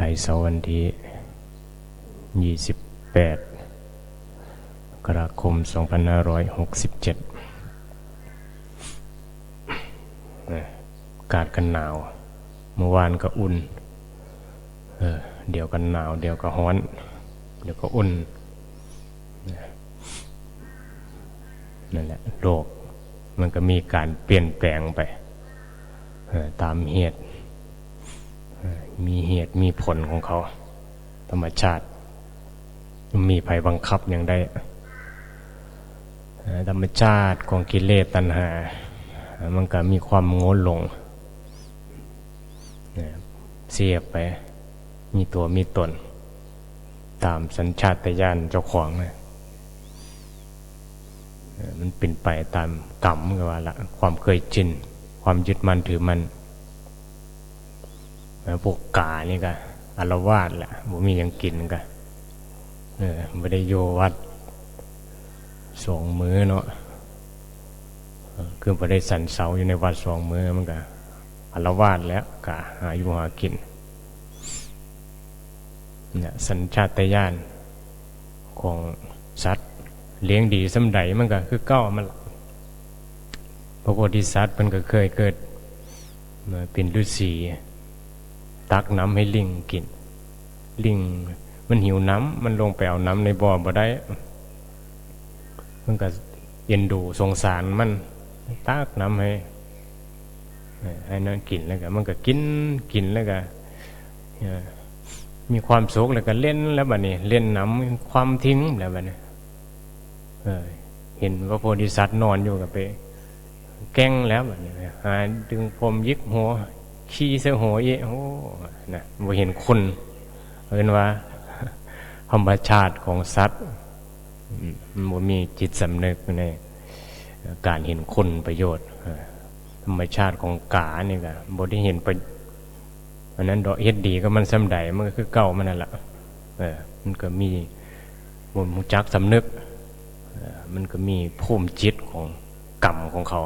ไดเสาร์วันที่ 28 กราคม 2567นะอากาศกันหนาว เมื่อวานก็อุ่นเออเดี๋ยวก็หนาว เดี๋ยวก็ร้อน เดี๋ยวก็อุ่นนั่นแหละโลกมันก็มีการเปลี่ยนแปลงไปออตามเหตุ มีเหตุมีผลของเขา ธรรมชาติ มีภัยบังคับอย่างใดธรรมชาติของกิเลสตัณหา มันก็มีความโง่ลงเนี่ยเสียบไป มีตัวมีตน ตามสัญชาตญาณเจ้าของนะมันเป็นไปตามกรรมก็ว่าละ ความเคยชิน ความยึดมั่นถือมั่น พวกกานี่ก็อารวาสแหละบ่มีหยังกินก็เออไม่ได้โยวัดสองมือเนาะคือบ่ได้สันเสาอยู่ในวัดสองมือมันก็อารวาสแล้วกะหาอยู่หากินเนี่ยสัญชาตญาณของสัตว์ เลี้ยงดีสำใดมันก็คือเก้ามันล่ะพระโพธิสัตว์มันก็เคยเกิดมาเป็นฤาษี ตักน้ำให้ลิงกิน ลิงมันหิวน้ำมันลงไปเอาน้ำในบ่อบ่ได้ มันก็เอ็นดูสงสารมันตักน้ำให้ให้นั่นกินแล้วก็มันก็กินกินแล้วก็มีความสุขแล้วก็เล่นแล้วบัดนี้ เล่นน้ำความทิ้งแล้วบัดนี้เห็นพระโพธิสัตว์นอนอยู่กับไป แกล้งแล้วบัดนี้หาดึงผมยิกหัว ขี้เสือหัวเยโอ้นะบ่เห็นคุณเห็นว่าธรรมชาติของสัตว์มมันบ่มีจิตสำนึกในการเห็นคุณประโยชน์ ธรรมชาติของกานี่ก็บ่ได้เห็นประเพราะนั้นดอกเฮ็ดดีก็มันสำใดมันก็คือเก่ามันนั่นล่ะเออมันก็มีบ่รู้จักสำนึก มันก็มีภูมิจิตของกรรมของเขา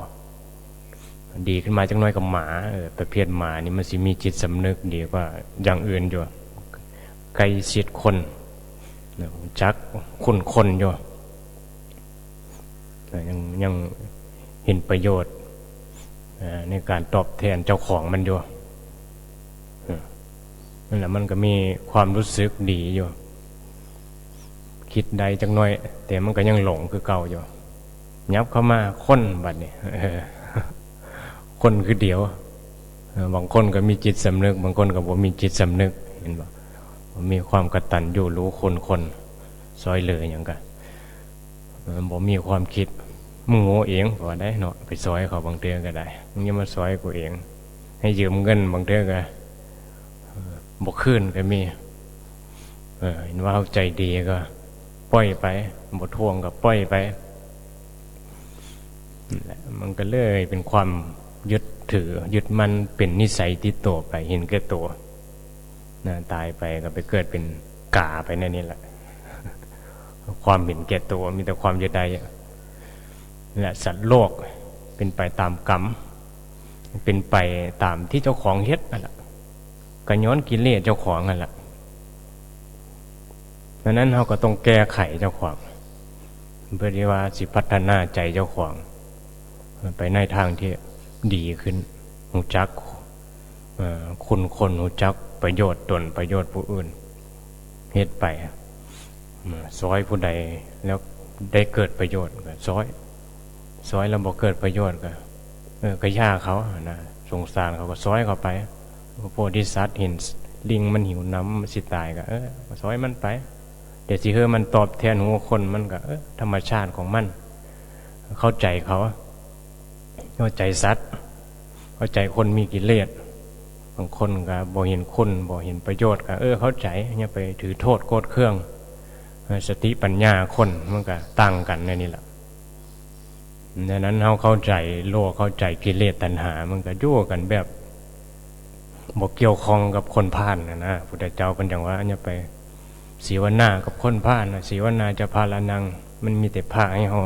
ดีขึ้นมาจังน้อยกับหมาเออประเภทหมานี่มันสิมีจิตสำนึกดีกว่าอย่างอื่นอยู่ไกลเสียดคนจักคุณคนอยู่ยังยังเห็นประโยชน์ในการตอบแทนเจ้าของมันอยู่นั่นแหละมันก็มีความรู้สึกดีอยู่ คิดใดจังน้อย แต่มันก็ยังหลงคือเก่าอยู่ยับเข้ามาค้นบัดนี้เออ คนคือเดียว บางคนก็มีจิตสำนึก บางคนก็บ่มีจิตสำนึก เห็นบ่บมีความกระตัญญูรู้คนคนซอยเลือย่างกันเออบ่มีความคิดมึงโง่เองก็ได้เนาะไปซอยเขาบางเทือก็ได้มึงอย่ามาซอยกูเอง ให้ยืมเงินบางเทือก็เออบ่คืนก็มีเห็นว่าเขาใจดีก็ปล่อยไปบ่ทวงก็ปล่อยไปและมันก็เลยเป็นความ ยึดถือ ยึดมันเป็นนิสัยติดตัวไปเห็นแก่ตัวนะตายไปก็ไปเกิดเป็นกาไปนั่นนี่แหละ ความเห็นแก่ตัวมีแต่ความยึดใดแหละสัตว์โลกเป็นไปตามกรรม เป็นไปตามที่เจ้าของเฮ็ดนั่นแหละก็ย้อนกิเลสเจ้าของนั่นแหละดังนั้นเราก็ต้องแก้ไขเจ้าของเพื่อที่ว่าสิพัฒนาใจเจ้าของ ไปในทางที่ ดีขึ้นหูจักคุณคนหูจักประโยชน์ตนประโยชน์ผู้อื่นเฮ็ดไปอ่อซอยผู้ใดแล้วได้เกิดประโยชน์ก็ซอยซอยแล้วบ่เกิดประโยชน์ก็เออก็ย่าเขานะสงสารเขาก็ซอยเขาไปพระโพธิสัตว์เห็นลิงมันหิวน้ำมันสิตายก็เออซอยมันไปเดี๋ยวสิเฮอมันตอบแทนหัวคนมันก็เออธรรมชาติของมัน เข้าใจเขา เข้าใจสัตว์เข้าใจคนมีกิเลสบางคนก็บ่เห็นคุณบ่เห็นประโยชน์ก็เออเข้าใจอย่าไปถือโทษโกรเครื่องสติปัญญาคนมันก็ต่างกันในนี่แหละดังนั้นเราเข้าใจโลกเข้าใจกิเลสตัณหา มันก็ยั่วกันแบบบ่เกี่ยวข้องกับคนพาลนะนะพุทธเจ้าเป็นอย่างว่าอย่าไปสีวนากับคนพาลนะสีวนาจะพาลานัง มันมีแต่พาให้เฮา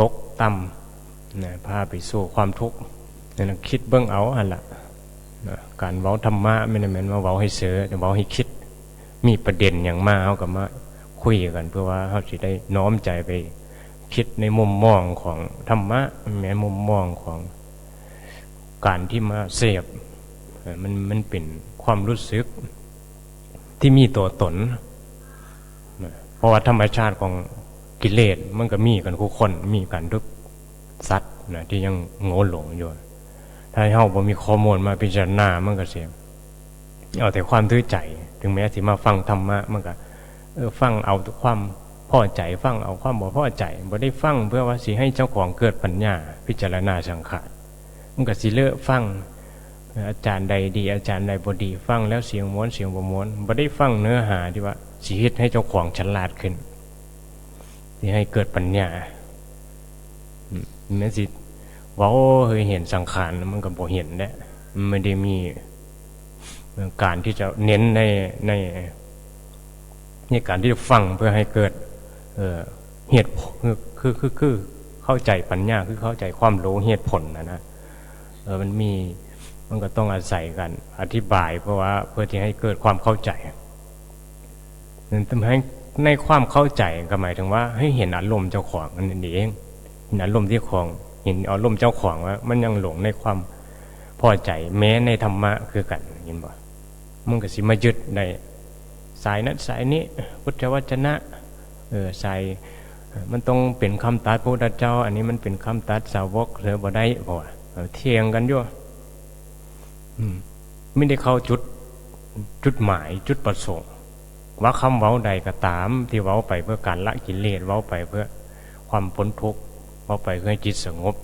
ตกต่ำ นะพาไปสู่ความทุกข์นั่นะคิดเบื้องเอาอันละนะการเว้าธรรมะไม่ได้แม่นว่าเว้าให้เสือแต่เว้าให้คิด มีประเด็นอย่างมากเฮาก็มาคุยกัน เพื่อว่าเฮาสิได้น้อมใจไปคิดในมุมมองของธรรมะแม้มุมมองของการที่มาเสพมันมันเป็นความรู้สึกที่มีตัวตน เพราะว่าธรรมชาติของกิเลสมันก็มีกันทุกคนมีกันทุก สัตว์นะที่ยังโง่หลงอยู่ ถ้าเฮาบ่มีข้อมูลมาพิจารณามันก็เสียเอาแต่ความตื้อใจ ถึงแม้สิมาฟังธรรมะมันก็เออฟังเอาความพอใจฟังเอาความบ่พอใจบ่ได้ฟังเพื่อว่าสิให้เจ้าของเกิดปัญญา พิจารณาสังขารมันก็สิเลอะฟังอาจารย์ใดดี อาจารย์ใดบดี ฟังแล้วเสียงม้วนเสียงบ่ม้วนบ่ได้ฟังเนื้อหาที่ว่าสิเฮ็ดให้เจ้าของฉลาดขึ้นสิให้เกิดปัญญา แม้สิว้าเฮ้ยเห็นสังขารมันก็บ่เห็นแหละไม่ได้มีการที่จะเน้นในในในการที่จะฟังเพื่อให้เกิดเหตุผลคือคือคือคือเข้าใจปัญญาคือเข้าใจความรู้เหตุผลนะนะเออมันมีมันก็ต้องอาศัยกันอธิบาย เพราะว่าเพื่อที่ให้เกิดความเข้าใจนั่นทำให้ในความเข้าใจก็หมายถึงว่าให้เห็นอารมณ์เจ้าของนั่นเอง เห็นอารมณ์ที่ของ เห็นอารมณ์เจ้าของว่า มันยังหลงในความพอใจแม้ในธรรมะคือกันยินบ่มันก็สิมายึดในสายนั้นสายนี้พุทธวจนะเออสายมันต้องเป็นคำตัดพระพุทธเจ้า อันนี้มันเป็นคำตัดสาวกเสือบ่ได้บ่เทียงกันอยู่อืมไม่ได้เข้าจุดจุดหมายจุดประสงค์ ว่าคำเว้าใดก็ตาม ที่เว้าไปเพื่อการละกิเลสเว้าไปเพื่อความพ้นทุกข์ เว้าไปเพื่อให้จิตสงบ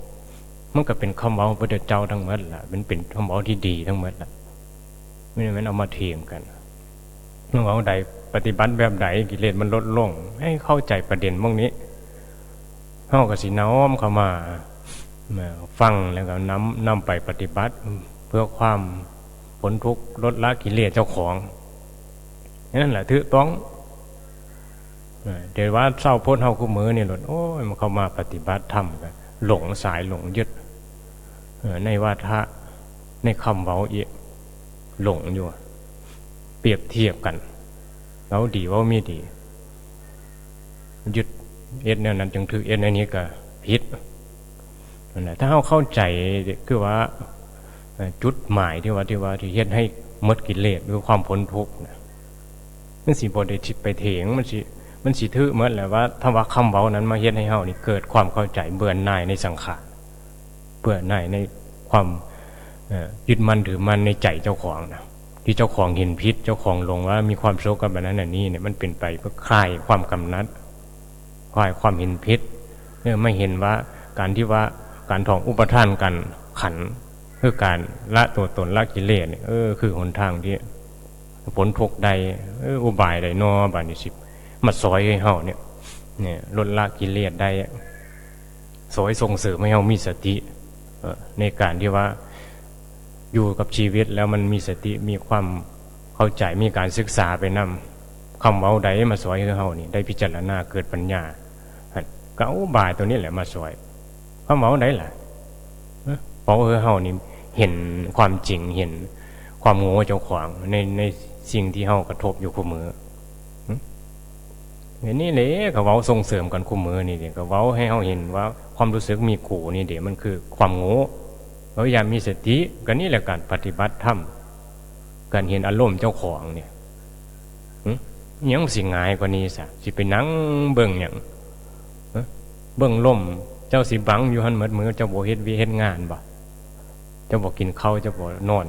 มันก็เป็นคำเว้าพระเจ้าทั้งหมดล่ะมันเป็นคำเว้าที่ดีทั้งหมดล่ะไม่ได้มันเอามาเถียงกันเรื่องเว้าใดปฏิบัติแบบใดกิเลสมันลดลง ให้เข้าใจประเด็นพวกนี้เฮาก็สิน้อมเข้ามาฟังแล้วก็นำนำไปปฏิบัติ เพื่อความพ้นทุกข์ลดละกิเลสเจ้าของนั่นแหละถือต้อง เดี๋ยวว่าเศร้าพ้นเฮาคู่มือนี่หลดโอ้ยมันเข้ามาปฏิบัติธรรมกันหลงสายหลงยึดในวาทะในคำเว้าเอียหลงอยู่ เปรียบเทียบกันเว้าดีว้าม่ดี ยึดเอ็ดแนวนั้นจึงถือเอ็ดในนี้ก็ผิดนะถ้าเราเข้าใจคือว่าจุดหมายที่ว่าที่ว่าที่เฮ็ดให้หมดกิเลสหรือความพ้นทุกข์นะมันสิบ่ได้ทิไปเถงมันสิ มันสิถือหมดแหละว่าถ้าว่าคำเว้านั้นมาเฮ็ดให้เฮานี่เกิดความเข้าใจเบื่อหน่ายในสังขารเบื่อหน่ายในความยึดมั่นถือมั่นในใจเจ้าของนะที่เจ้าของเห็นพิษเจ้าของลงว่ามีความโศกกับแบบนั้นนี่เนี่ยมันเป็นไปเพื่อคลายความกำนัดคลายความเห็นพิษเนี่ยไม่เห็นว่าการที่ว่าการท่องอุปทานกันขันธ์คือการละตัวตนละกิเลสเนี่ยเออคือหนทางที่ผลทุกใดอออุบายใดนอบานิสิบ มาซอยให้เฮาเนี่ยเนี่ยลดละกิเลสได้ซอยส่งเสริมให้เฮามีสติในการที่ว่าอยู่กับชีวิตแล้วมันมีสติมีความเข้าใจมีการศึกษาไปนำคำเว้าใดมาซอยให้เฮานี่ได้พิจารณาเกิดปัญญาก็เอาอุบายตัวนี้แหละมาซอยคำเว้าใดล่ะเพราะเฮานี่เห็นความจริงเห็นความโง่เจ้าของในในสิ่งที่เฮากระทบอยู่คู่มือ เห็นนี่เลยก็เว้าส่งเสริมกันคู่มือนี่เดี๋ยวก็เว้าให้เฮาเห็นว่าความรู้สึกมีกูนี่เดี๋ยวมันคือความโง่เราอยากมีสติก็นี่แหละการปฏิบัติธรรมการเห็นอารมณ์เจ้าของเนี่ยหึยังสิง่ายกว่านี้ซะสิไปนั่งเบิ่งหยังเบิ่งลมเจ้าสิบังอยู่หันหมดมือเจ้าบ่เฮ็ดวิเฮ็ดงานบ่เจ้าบ่กินข้าวเจ้าบ่นอน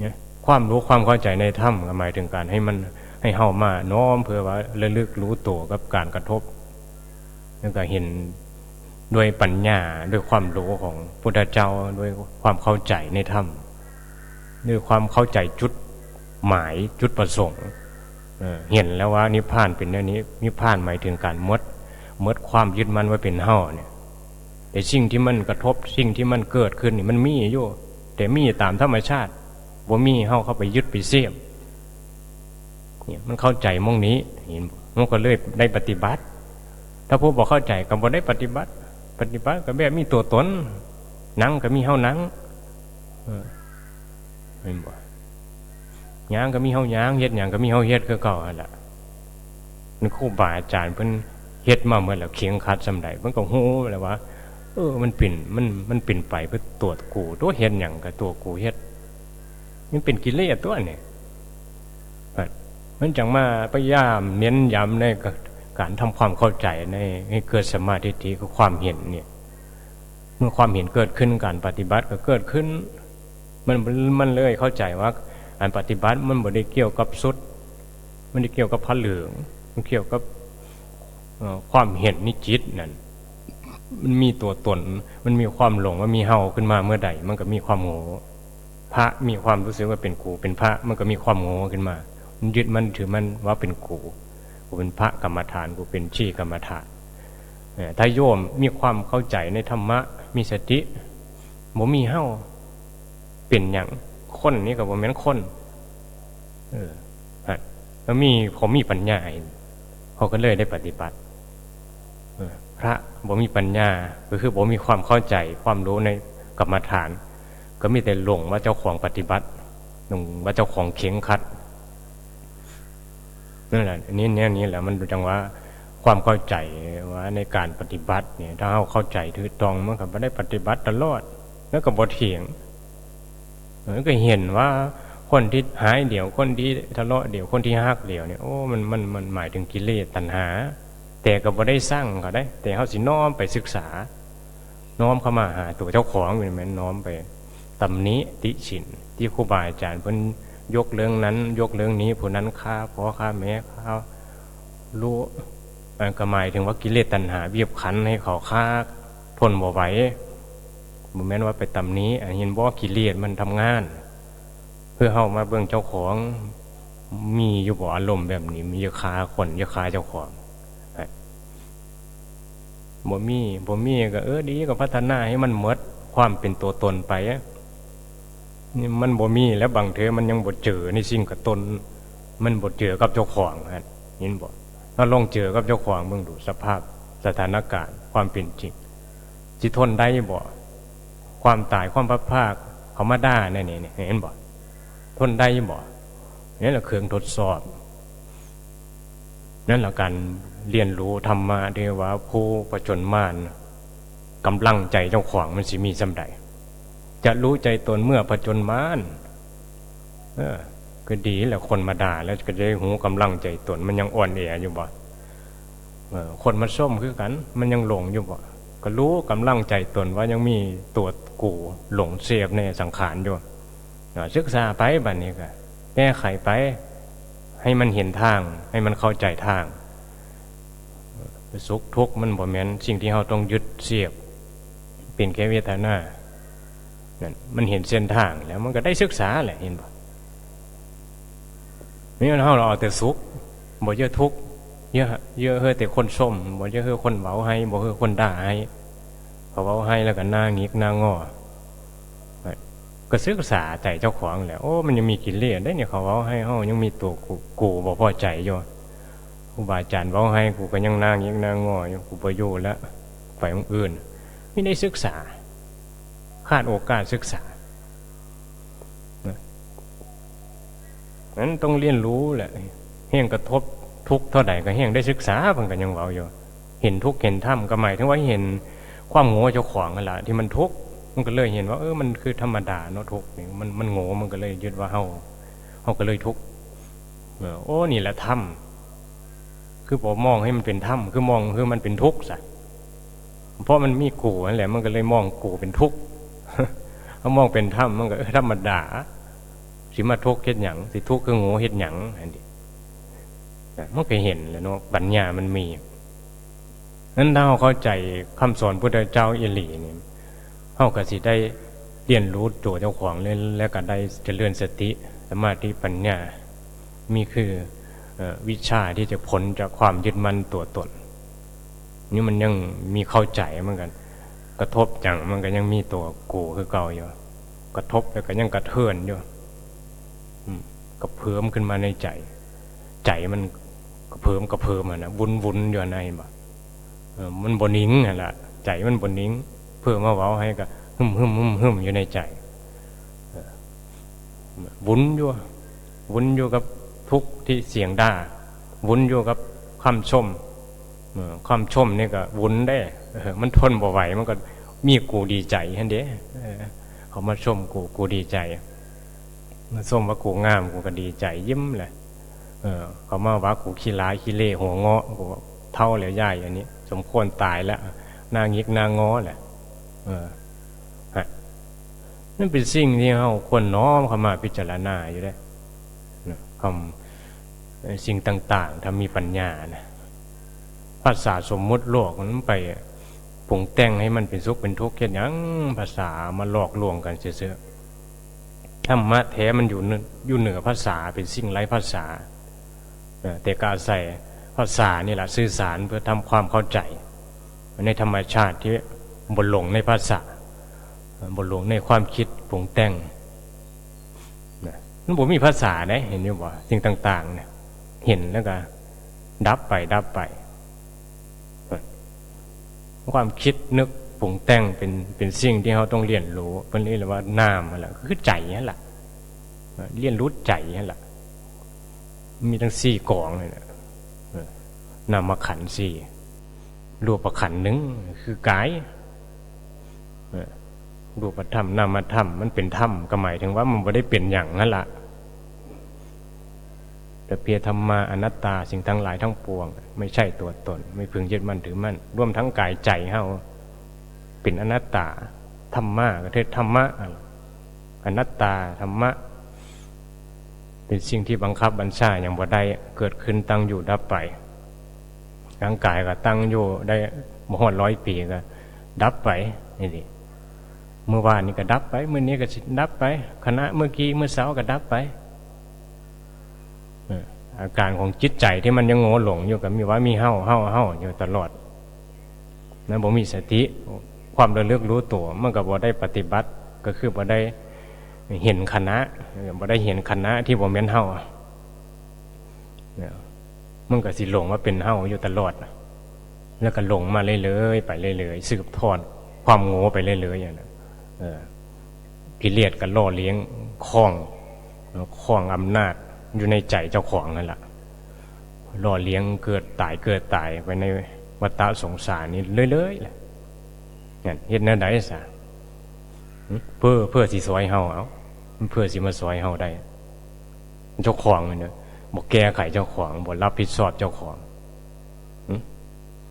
เนี่ยความรู้ความเข้าใจในธรรมหมายถึงการให้มัน ให้เฮามาน้อมเพื่อว่าระลึกรู้ตัวกับการกระทบแล้วก็เห็นด้วยปัญญาด้วยความรู้ของพุทธเจ้าด้วยความเข้าใจในธรรมด้วยความเข้าใจจุดหมายจุดประสงค์เห็นแล้วว่านิพพานเป็นแนวนี้นิพพานหมายถึงการมดมื่อความยึดมั่นไว้เป็นเฮาเนี่ยแต่สิ่งที่มันกระทบสิ่งที่มันเกิดขึ้นนี่มันมีอยู่แต่มีตามธรรมชาติบ่มีเฮาเข้าไปยึดไปเสียบ มันเข้าใจมองนี้เห็นมันก็เลยได้ปฏิบัติ ถ้าผู้บ่เข้าใจก็บ่ได้ปฏิบัติ ปฏิบัติก็แบบมีตัวตนนั่งก็มีเฮาหนังเออแม่นบ่ย่างก็มีเฮาย่างเฮ็ดยังก็มีเฮาเฮ็ดคือเก่าหั่นล่ะนี่ครูบาอาจารย์เพิ่นเฮ็ดมาเมื่อแล้วเคียงคัดซำใดเพิ่นก็ฮู้แล้วว่าเออ มันเป็นมันมันเป็นไปเพื่อตรวจกูตัวเฮ็ดหยังก็ตัวกูเฮ็ดมันเป็นกิเลสตัวเนี่อะ มันจังมาพยายามเน้นย้ำในการทำความเข้าใจในให้เกิดสมาธิที่คือความเห็นเนี่ย เมื่อความเห็นเกิดขึ้นการปฏิบัติก็เกิดขึ้น มันมันเลยเข้าใจว่าการปฏิบัติมันบ่ได้เกี่ยวกับสุด มันได้เกี่ยวกับพระเหลือง มันเกี่ยวกับความเห็นนิจิตนั่นมันมีตัวตน มันมีความหลงมันมีเฮาขึ้นมาเมื่อใดมันก็มีความโง่พระมีความรู้สึกว่าเป็นกูเป็นพระ มันก็มีความโง่ขึ้นมา ยึดมันถือมันว่าเป็นกูกูเป็นพระกรรมฐานกูเป็นชีกรรมฐานถ้าโยมมีความเข้าใจในธรรมะมีสติบ่มีเฮาเป็นอย่างคนนี่ก็บ่แม่นคนเออแล้วมีผมมีปัญญาเองเขาก็เลยได้ปฏิบัติพระบ่มีปัญญาก็คือบ่มีความเข้าใจความรู้ในกรรมฐาน ก็มีแต่หลงว่าเจ้าของปฏิบัติหลงว่าเจ้าของเข็งขัด นั่นแหละอันนี้เนี่ยนี่แหละมันจังว่าความเข้าใจว่าในการปฏิบัติเนี่ยถ้าเราเข้าใจถือตรงมันก็บ่ได้ปฏิบัติตลอดแล้วก็บ่เถียงเออก็เห็นว่าคนที่หายเดี่ยวคนที่ทะเลาะเดี่ยวคนที่ฮักเดี่ยวเนี่ยโอ้มันมันมันหมายถึงกิเลสตัณหา แต่ก็บ่ได้สร้างก็ได้ แต่เขาสิน้อมไปศึกษา น้อมเข้ามาหาตัวเจ้าของเป็นแม่น้อมไปตำหนิติฉินที่ครูบาอาจารย์เพิ่น ยกเรื่องนั้น ยกเรื่องนี้ผู้นั้นฆ่าพ่อฆ่าแม่ฆ่ารู้ก็หมายถึงว่ากิเลสตัณหาเบียบคั้นให้เขาฆ่าทนบ่ไหวบ่แม่นว่าไปตำนี้เห็นบ่กิเลสมันทำงาน เพื่อเฮามาเบิ่งเจ้าของมีอยู่บ่อารมณ์แบบนี้มีอยาคาคนอยาคาเจ้าของบ่มีบ่มีก็เออดีก็พัฒนาให้มันหมดความเป็นตัวตนไปอะ นี่มันบ่มีแล้วบางเทอมันยังบ่เจอในสิ่งกับตนมันบ่เจอกับเจ้าของฮะเห็นบ่ถ้าลองเจอกับเจ้าของเบิ่งดูสภาพสถานการณ์ความเป็นจริงสิทนได้บ่ความตายความพัดพากเขามาด่าแน่เนี่เห็นบ่ทนได้บ่นี่แหละเครื่องทดสอบนั่นแหละการเรียนรู้ธรรมะที่ว่าผู้ประจนมานกำลังใจเจ้าของมันสิมีสำใด จะรู้ใจตนเมื่อประจนมานเออก็ดีแหละคนมาด่าแล้วก็จะได้หูกำลังใจตน มันยังอ่อนแออยู่บ่เออคนมาส้มคือกัน มันยังหลงอยู่บ่ก็รู้กำลังใจตนว่ายังมีตัวกูหลงเสียบในสังขารอยู่เออศึกษาไปบัดนี้ก็แก้ไขไป ให้มันเห็นทาง ให้มันเข้าใจทางสุขทุกข์มันบ่แม่นสิ่งที่เราต้องยึดเสียบเป็นแค่เวทนา นั่นมันเห็นเส้นทางแล้ว มันก็ได้ศึกษาแหละเห็นบ่ไม่งั้นเราเอาแต่สุขบ่เยอะทุกเยอะเยอะเฮ้อแต่คนส้มบ่เยอะเฮ้อคนเว้าให้บ่เฮ้อคนด่าให้เขาเว้าให้แล้วก็หน้างิกหน้างอก็ศึกษาใจเจ้าของแหละโอ้มันยังมีกิเลสได้เนี่ยเขาเว้าให้เฮายังมีตัวกูกูบ่พอใจอยู่ครูบาอาจารย์เว้าให้กูก็ยังนางยังนางงออยู่กูประโยชน์ล้วไปองอื่นไม่ได้ศึกษา ขาดโอกาสศึกษานั้นต้องเรียนรู้แหละเฮียงกระทบทุกเท่าใดก็เฮียงได้ศึกษาเพิ่นก็ยังเว้าอยู่ เห็นทุกเห็นธรรมก็หมายถึงว่าเห็นความโง่เจ้าของนั่นแหละที่มันทุกมันก็เลยเห็นว่าเออมันคือธรรมดาเนาะทุกนี่มันมันโง่มันก็เลยยึดว่าเฮาเฮาก็เลยทุกเออโอ้นี่แหละธรรมคือผมมองให้มันเป็นถ้ำคือมองคือมันเป็นทุกข์สัเพราะมันมีกูนั่นแหละมันก็เลยมองกูเป็นทุกข์ ถ้ามองเป็นถ้ำมันก็ธรรมดาสิมาทุกข์เฮ็ดหยังสิทุกข์คือโง่เฮ็ดหยังอันนี้มันก็เห็นแล้วเนาะปัญญามันมีนั้นถ้าเราเข้าใจคำสอนพุทธเจ้าอิหลีนี่เฮาก็สิได้เรียนรู้ตัวเจ้าของเลยแล้วก็ได้เจริญสติสมาธิปัญญา มีคือวิชาที่จะพ้นจากความยึดมั่นตัวตนนี่มันยังมีเข้าใจเหมือนกัน กระทบอย่างมันก็ยังมีตัวกูคือเก่าอยู่ กระทบแล้วก็ยังกระเทือนอยู่ก็เพิ่มขึ้นมาในใจ ใจมันก็เพิ่มก็เพิ่มอะนะวุนวุนอยู่ในบ่มันบนิ่งอะละใจมันบนิ่ง เพิ่มมาเว้าให้ก็หึมหึมหึมหึมอยู่ในใจวุ้นอยู่วุ้นอยู่กับทุกที่เสียงด่าวุ้นอยู่กับคำชมเออคำชมนี่ก็วุ้นได้ เออมันทนบ่ไหวมันก็มีกูดีใจฮันเด้เออเขามาชมกูกูดีใจ มาชมว่ากูงามกูก็ดีใจยิ้มเลยเออเขามาว่ากูขี้ร้ายขี้เล่หัวเงาะกูเท่าแล้วย่ายอันนี้ สมควรตายแล้วนางยิกนางงอแหละเออนั่นเป็นสิ่งที่เราควรน้อมเข้ามาพิจารณาอยู่ได้คำสิ่งต่าง ๆ ถ้ามีปัญญานะภาษาสมมุติโลกมันไป รุงแต่งให้มันเป็นสุขเป็นทุกข์แค่ยังภาษามาหลอกลวงกันเสื่อๆธรรมะแท้มันอยู่เหนือยู่เหนือภาษาเป็นสิ่งไร้ภาษาเออแต่การใส่ภาษานี่แหละสื่อสารเพื่อทำความเข้าใจ ในธรรมชาติที่บนหลงในภาษาบนหลงในความคิดปรุงแต่งนะนั่นผมมีภาษาได้เห็นอยู่บ่สิ่งต่าง ๆ เนี่ย เห็นแล้วก็ ดับไปดับไป ความคิดนึกปรุงแต่งเป็นเป็นสิ่งที่เขาต้องเรียนรู้เป็นเรียกว่านามอะไรคือใจนั่นแหละเรียนรู้ใจนั่นแหละมีทั้งสี่กองเลยนะนามขันสี่รูปขันหนึ่งคือกายรูปธรรมนามธรรมมันเป็นธรรมก็หมายถึงว่ามันไม่ได้เป็นอย่างนั่นแหละ แต่เพียธรรมาอนัตตาสิ่งทั้งหลายทั้งปวง ไม่ใช่ตัวตน ไม่พึงยึดมั่นถือมั่นร่วมทั้งกายใจเฮาเป็นอนัตตาธรรมะก็คือธรรมะอนัตตาธรรมะ เป็นสิ่งที่บังคับบัญชาอย่างบ่ได้เกิดขึ้นตั้งอยู่ดับไปร่างกายก็ตั้งอยู่ได้มหดร้อยปีก็ ดับไปนี่ดิเมื่อวานนี้ก็ดับไปเมื่อนี้ก็ดับไปคณะเมื่อกี้เมื่อเช้าก็ดับไป อาการของจิตใจที่มันยังโง่หลงอยู่กับมีว่ามีเห่าเห่าเห่าอยู่ตลอดนั้นผมมีสติความระลึกรู้ตัวเมื่อกับบ่ได้ปฏิบัติก็คือบ่ได้เห็นคณะบ่ได้เห็นคณะที่บ่แม่นเห่ามันก็สิหลงว่าเป็นเห่าอยู่ตลอด แล้วก็หลงมาเรื่อยๆไปเรื่อยๆสืบทอดความโง่ไปเรื่อยๆอย่างนั้นกิเลสก็ล่อเลี้ยงคล้องคล้องอำนาจ อยู่ในใจเจ้าของนั่นแหละหล่อเลี้ยงเกิดตายเกิดตายไปในวัฏสงสารนี้เรื่อยๆแหละเนี่ยเห็นนั่นได้สะเพื่อเพื่อสิซอยเฮาเอาเพื่อสิมาซอยเฮาได้ เจ้าของเนี่ยบอกแก้ไขเจ้าของบอกรับผิดชอบเจ้าของ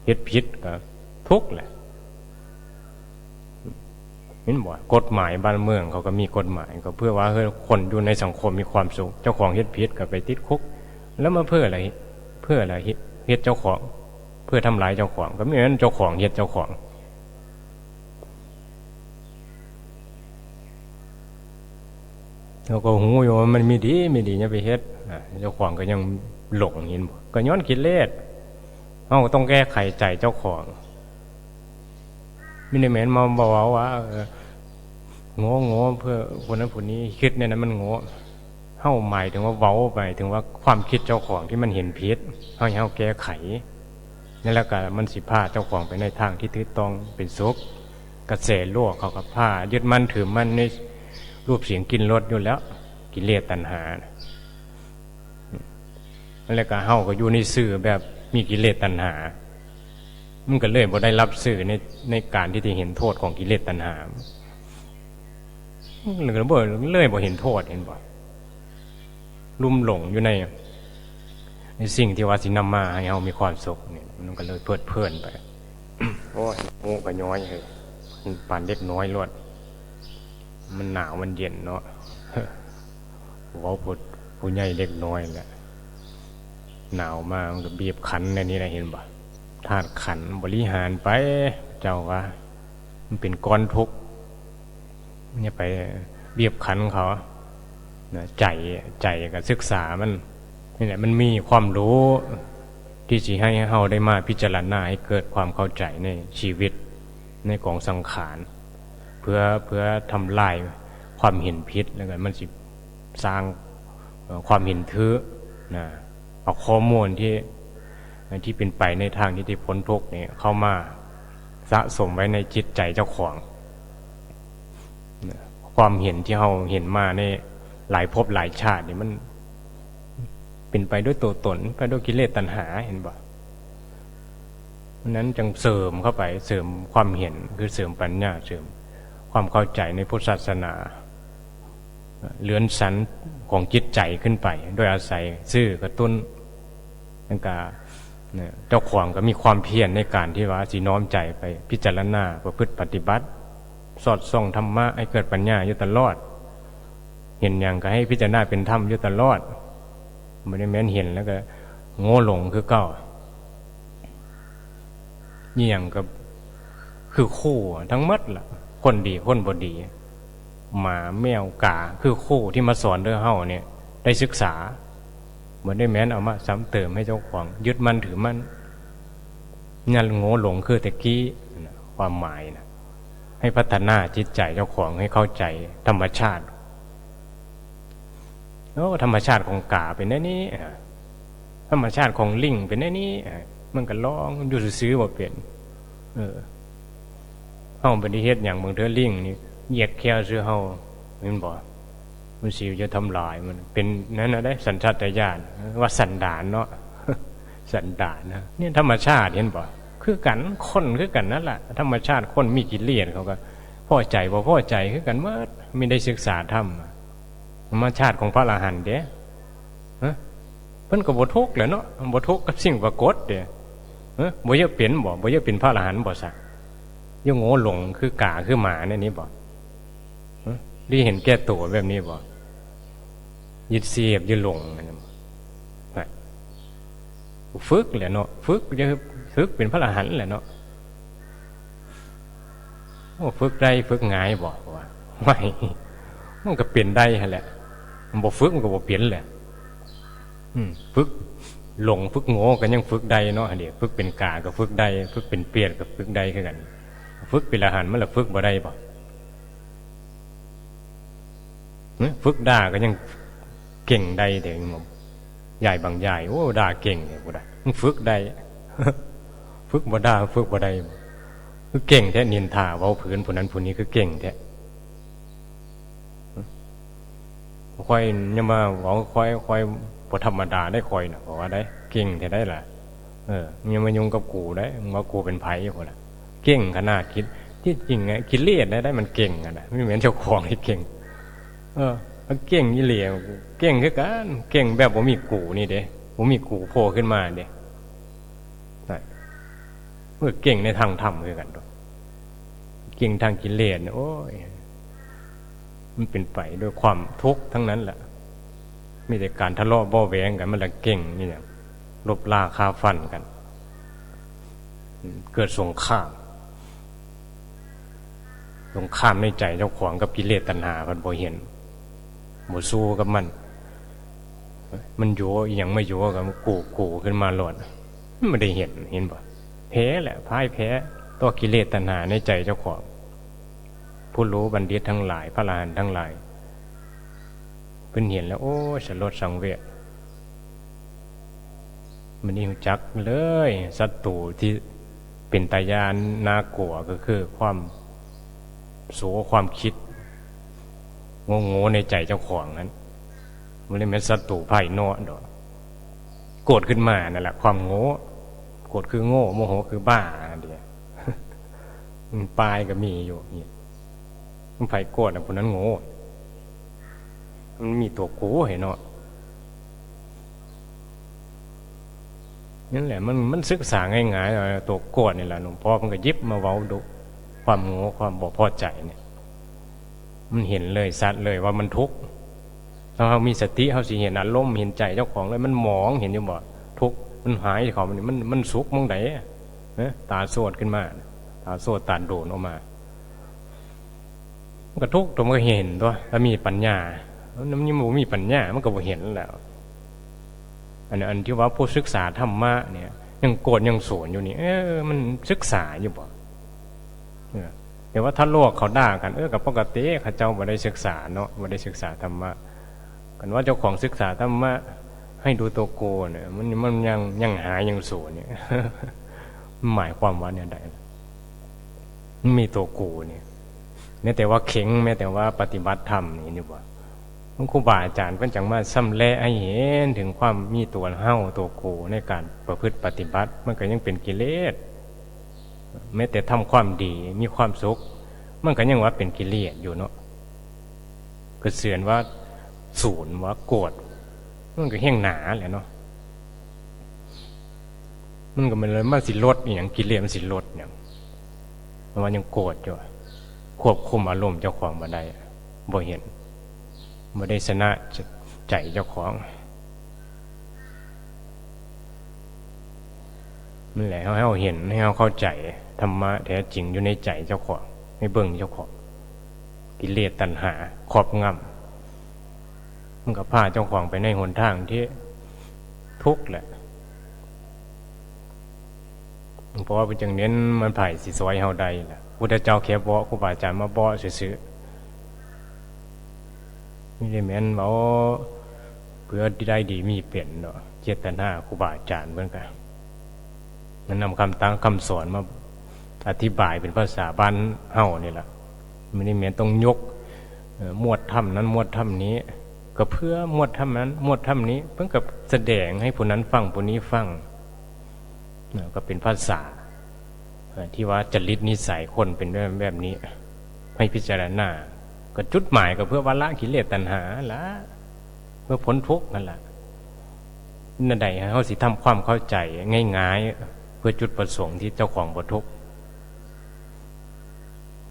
เฮ็ดผิดก็ทุกแหละ นี่บ่กฎหมายบ้านเมืองเขาก็มีกฎหมายก็เพื่อว่าเฮ้ยคนอยู่ในสังคมมีความสุข เจ้าของเฮ็ดผิดก็ไปติดคุก แล้วมาเพื่ออะไร เพื่ออะไรเฮ็ดเจ้าของ เพื่อทำลายเจ้าของ ก็ไม่งั้นเจ้าของเฮ็ดเจ้าของ เราก็หูอยู่ว่ามันมีดีม่ดีเนี่ยไปเฮ็ดเจ้าของก็ยังหลงเห็นบ่ก็ย้อนคิดเลสเราต้องแก้ไขใจเจ้าของ มินแมนมาบอกว่าโง่โง่เพื่อคนนั้นคนนี้คิดเนี่ยนะมันโง่เข้าหมายถึงว่าเว้าไปถึงว่าความคิดเจ้าของที่มันเห็นพิษเขาให้เขาแก้ไขนั่นแหละก็มันสิผ้าเจ้าของไปในทางที่ถือต้องเป็นซุกกระแสโลกเขากับผ้ายึดมั่นถือมั่นในรูปเสียงกินรสอยู่แล้ว กิเลสตัณหานั่นแหละก็เฮาก็อยู่ในสื่อแบบมีกิเลสตัณหา มันก็เลยบ่ได้รับสื่อในในการที่จะเห็นโทษของกิเลสตัณหาหรือบ่เลยบ่เห็นโทษเห็นบ่ลุ่มหลงอยู่ในในสิ่งที่ว่าสินำมาให้เรามีความสุขเนี่ยมันก็เลยเพลิดเพลินไปโอ้ยโง่ก็ย้อยเลยปานเล็กน้อยลวด มันหนาวมันเย็นเนาะว้าผู้ผู้ใหญ่เล็กน้อยแหละหนาวมากมันก็บีบคั้นในนี้นะเห็นบ่ ธาตุขันบริหารไป เจ้าว่า มันเป็นก้อนทุกเนี่ยไปเบียบขันเขาใจใจกับศึกษามันนี่แหละมันมีความรู้ที่จะให้เฮาได้มาพิจารณาให้เกิดความเข้าใจในชีวิตในกองสังขารเพื่อเพื่อทำลายความเห็นพิษแล้วกันมันสิสร้างความเห็นถือนะเอาข้อมูลที่ ที่เป็นไปในทางที่ที่พ้นทุกเนี่ยเข้ามาสะสมไว้ในจิตใจเจ้าของความเห็นที่เราเห็นมาในหลายภพหลายชาตินี่มัน เป็นไปด้วยตัวตนไปด้วยกิเลสตัณหาเห็นบ่เพราะนั้นจึงเสริมเข้าไปเสริมความเห็นคือเสริมปัญญาเสริมความเข้าใจในพุทธศาสนาเลือนสันของจิตใจขึ้นไป โดยอาศัย ซื่อกระตุ้นนั่นกา เนี่ยเจ้าของก็มีความเพียรในการที่ว่าสีน้อมใจไปพิจารณาประพฤติปฏิบัติ สอดส่องธรรมะให้เกิดปัญญาอยู่ตลอด เห็นอย่างก็ให้พิจารณาเป็นธรรมอยู่ตลอดไม่ได้แม้นเห็นแล้วก็ โง่หลงคือเก่านี่อย่างกับคือคู่ทั้งมัดล่ะ คนดีคนบดีหมาแมวกาคือคู่ที่มาสอนเรื่องเฮาเนี่ย ได้ศึกษา เหมือนได้แม้นเอามาซ้ำเติมให้เจ้าของ ยึดมั่นถือมั่นงันโง่หลงคือต่กี้ความหมายนะให้พัฒนาจิตใจเจ้าของให้เข้าใจธรรมชาติโอ้ธรรมชาติของกาเป็นแน่นี้ธรรมชาติของลิงเป็นแน่นี้มันก็ร้องอยู่ซื้อๆว่าเป็นเออเฮาบ่ได้เฮ็ดหยังบางเทื่อลิงนี่เหยียดแค่ซื้อเฮาแม่นบ่ มันสิจะทำลายมัน เป็นนั่นนะได้สัญชาตญาณว่าสันดานเนาะสันดานนะเนี่ยธรรมชาติเห็นบ่คือกันคนคือกันนั่นแหละธรรมชาติคนมีกิเลสเขาก็พ่อใจบ่พ่อใจคือกันเมื่อไม่ได้ศึกษาธรรมธรรมชาติของพระอรหันต์เด้ฮะเพิ่นก็บ่ทุกข์แหละเนาะบ่ทุกข์กับสิ่งปรากฏเด้เฮ้บ่อยากเป็นบ่บ่อยากเป็นพระอรหันต์บ่ซะยังโง่หลงคือกาคือหมาในนี้บ่ฮะดีเห็นแก่ตัวแบบนี้บ่ ยึดเสียบยึดหลงนั่นน่ะฝึกแหละเนาะฝึกจะฝึกเป็นพระอรหันต์แหละเนาะโอ้ฝึกได้ฝึกง่ายบ่ว่าไม่มันก็เปลี่ยนได้แหละมันบ่ฝึกมันก็บ่เปลี่ยนแหละอืมฝึกหลงฝึกโง่กันยังฝึกได้เนาะอันนี้ฝึกเป็นกาก็ฝึกได้ฝึกเป็นเปลี่ยนก็ฝึกได้คือกันฝึกเป็นอรหันต์มันละฝึกบ่ได้บอ้ยฝึกด่าก็ยัง เก่งได้เด้งมใหญ่บางใหญ่โอ้ด่าเก่งเนี่ยบ่ได้ฝึกได้ฝึกบ่ด่าฝึกบ่ได้คือเก่งแท้นินทาเว้าผืนผู้นั้นผู้นี้คือเก่งแท้ค่อยยังมาเว้าค่อยค่อยบ่ธรรมดาได้ค่อยนะบอกว่าได้ เก่งแท้ได้ล่ะ เออยังมายุ่งกับกูได้มึงว่ากูเป็นไผพุ่นน่ะเก่งขนาดคิด ที่จริงไงคิดเลียดได้ได้มันเก่งอะนะไม่เหมือนเจ้าของที่เก่ง เออเก่งยี่เหลี่ย เก่งคือกันเก่งแบบผมมีกูนี่เด้ผมมีกูโผล่ขึ้นมาเด้เมื่อเก่งในทางธรรมคือกันตัวเก่งทางกิเลสโอ้ยมันเป็นไปด้วยความทุกข์ทั้งนั้นแหละมีแต่การทะเลาะบ้าแหวงกัน มันละเก่งนี่เนี่ยลบลาคาฟันกัน เกิดสงครามสงครามในใจเจ้าของกับกิเลสตัณหาพันบ่เห็นบ่สู้กับมัน มันโยอหย่างไม่โยกับกูกูขึ้นมาหลดมันไม่ได้เห็นเห็นบ่แพ้แหละพ่ายแพ้ต่อกิเลสตัณหาในใจเจ้าของผู้รู้บัณฑิตทั้งหลาย พระอรหันทั้งหลายเพิ่นเห็นแล้ว โอ้สลดสังเวชมันนี่จักเลยศัตรูที่เป็นตายานน่ากลัวก็คือ ความโสความคิดโง่โง่ในใจเจ้าของนั้น มันเลยเป็นศัตรูภายนอกดอกโกรธขึ้นมานั่นแหละความโง่โกรธคือโง่โมโหคือบ้าเดียวมันปลายก็มีอยู่นี่มันไผโกรธนะคนนั้นโง่มันมีตัวกูเห็นเนาะนั่นแหละมันมันศึกษาง่ายๆตัวโกรธนี่แหละหลวงพ่อมันก็ยิบมาเว้าดูความโง่ความบ่พอใจเนี่ย มันเห็นเลยสัดเลยว่ามันทุกข์ ถ้าเรามีสติเขาสิเห็นอารมณ์เห็นใจเจ้าของเลยมันมองเห็นอยู่บ่ทุกมันหายของมันมันมันสุกมองไหนนะตาโสดขึ้นมาตาโสดตาโดนออกมามันก็ทุกตัวมันก็เห็นตัวถ้ามีปัญญามันยังบ่มีปัญญามันก็บ่เห็นแล้วอันอันที่ว่าผู้ศึกษาธรรมะเนี่ย ยังโกรธยังโสนอยู่นี่เออมันศึกษาอยู่บ่เออแต่ว่าถ้าโลกเขาด่ากันเออกับปกติข้าเจ้าบ่ได้ศึกษาเนาะบ่ได้ศึกษาธรรมะ กันว่าเจ้าของศึกษาธรรมะให้ดูตัวโกเนี่ยมันมันยังยังหายยังโสนเนี่ยหมายความว่าเนี่ยใดมันมีตัวกูเนี่ยแม้แต่ว่าเข็งแม้แต่ว่าปฏิบัติธรรมนี่นี่ว่าครูบาอาจารย์เพิ่นจังมาซ้ำแลให้เห็นถึงความมีตัวเฮาตัวกูในการประพฤติปฏิบัติ มันก็ยังเป็นกิเลสแม้แต่ทำความดีมีความสุข มันก็ยังว่าเป็นกิเลสอยู่เนาะก็เสื่อนว่า ศูนย์ว่าโกรธมันก็แห้งหนาแหละเนาะมันก็มันเลยมาสิลดอย่างกิเลสมันสิลดอย่างเพราะว่ายังโกรธอยู่ควบคุมอารมณ์เจ้าของบ่ได้บ่เห็นไม่ได้ชนะใจเจ้าของนั่นแหละให้เราเห็นให้เราเข้าใจธรรมะแท้จริงอยู่ในใจเจ้าของให้เบิ่งเจ้าของกิเลสตัณหาครอบงำ มันก็พาเจ้าของไปในหนทางที่ทุกข์แหละเพราะว่าเป็นจังเน้นมันไผ่สีสวยเฮาใดแหละพุทธเจ้าแค่บอกครูบาอาจารย์มาบอกซื่อๆไม่ได้แม่นว่าเพื่อได้ดีมีเปลี่ยนเนาะเจตนาครูบาอาจารย์เพื่อนกันมันนำคำตั้งคำสอนมาอธิบายเป็นภาษาบ้านเฮานี่แหละไม่ได้แม่นต้องยกหมวดถ้ำนั้นหมวดถ้ำนี้ ก็เพื่อมวดถ้ำนั้นมวดถ้ำนี้ เพิ่งกับแสดงให้ผู้นั้นฟังผู้นี้ฟังก็เป็นภาษาที่ว่าจริตนิสัยคนเป็นแบบแบบนี้ ให้พิจารณา ก็จุดหมายก็เพื่อวัละกิเลสตัณหาละเพื่อพ้นทุกข์นั่นแหละนั่นใดเขาสิทำความเข้าใจง่าย ๆ เพื่อจุดประสงค์ที่เจ้าของบทุกข์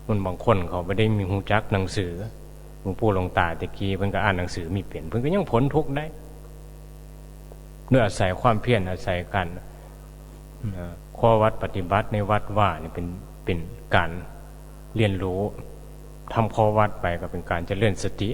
คนบางคนเขาไม่ได้มีหูจักหนังสือ หลวงปู่หลวงตาตะกี้เพิ่นก็อ่านหนังสือมีเปลี่ยนเพิ่นก็ยังพ้นทุกข์ได้ด้วยอาศัยความเพียรอาศัยกันข้อวัดปฏิบัติในวัดว่าเนี่ยเป็นเป็นการเรียนรู้ทำข้อวัดไปก็เป็นการเจะเลื่อนสติ